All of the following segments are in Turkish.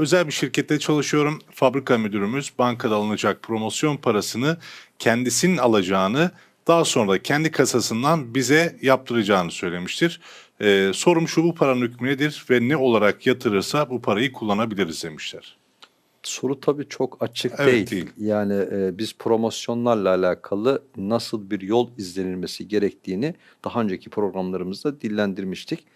özel bir şirkette çalışıyorum. Fabrika müdürümüz bankada alınacak promosyon parasını kendisinin alacağını daha sonra kendi kasasından bize yaptıracağını söylemiştir. Ee, sorum şu bu paranın hükmü nedir ve ne olarak yatırırsa bu parayı kullanabiliriz demişler. Soru tabii çok açık Evet, değil. değil. Yani e, biz promosyonlarla alakalı nasıl bir yol izlenilmesi gerektiğini daha önceki programlarımızda dillendirmiştik.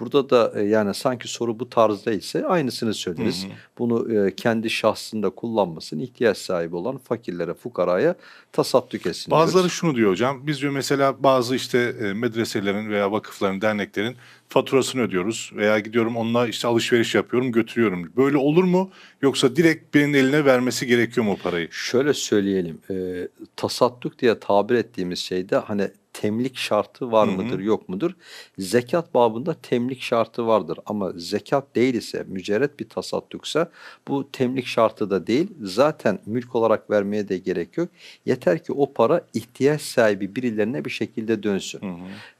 Burada da e, yani sanki soru bu tarzda ise aynısını söyleriz. Bunu e, kendi şahsında kullanmasın, ihtiyaç sahibi olan fakirlere, fukaraya tasadduk etsin. Bazıları diyoruz. şunu diyor hocam. Biz diyor mesela bazı işte e, medreselerin veya vakıfların, derneklerin faturasını ödüyoruz veya gidiyorum onunla işte alışveriş yapıyorum, götürüyorum. Böyle olur mu? Yoksa direkt birinin eline vermesi gerekiyor mu o parayı? Şöyle söyleyelim, e, tasadduk diye tabir ettiğimiz şeyde hani temlik şartı var Hı hı. mıdır yok mudur? Zekat babında temlik şartı vardır ama zekat değil ise mücerret bir tasadduksa bu temlik şartı da değil. Zaten mülk olarak vermeye de gerek yok. Yeter ki o para ihtiyaç sahibi birilerine bir şekilde dönsün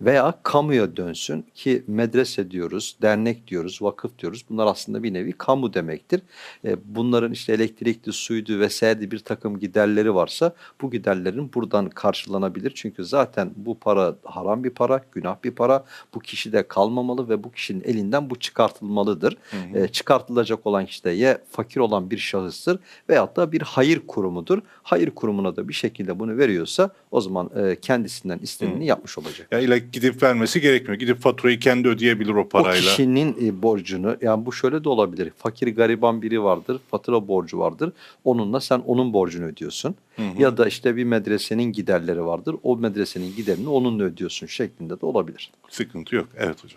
veya kamuya dönsün ki medrese diyoruz, dernek diyoruz, vakıf diyoruz. Bunlar aslında bir nevi kamu demektir. E, Bunların işte elektrikli, suydu vesaire bir takım giderleri varsa bu giderlerin buradan karşılanabilir. Çünkü zaten bu para haram bir para, günah bir para. Bu kişide kalmamalı ve bu kişinin elinden bu çıkartılmalıdır. E, çıkartılacak olan kişi de ya fakir olan bir şahıstır veyahut da bir hayır kurumudur. Hayır kurumuna da bir şekilde bunu veriyorsa o zaman e, kendisinden isteneni yapmış olacak. Ya illa gidip vermesi gerekmiyor. Gidip faturayı kendi ödeyebilir o O parayla. kişinin e, borcunu yani bu şöyle de olabilir. Fakir gariban biri vardır, fatura borcu vardır. Onunla sen onun borcunu ödüyorsun. Ya da işte bir medresenin giderleri vardır. O medresenin giderini onunla ödüyorsun şeklinde de olabilir. Sıkıntı yok. Evet hocam.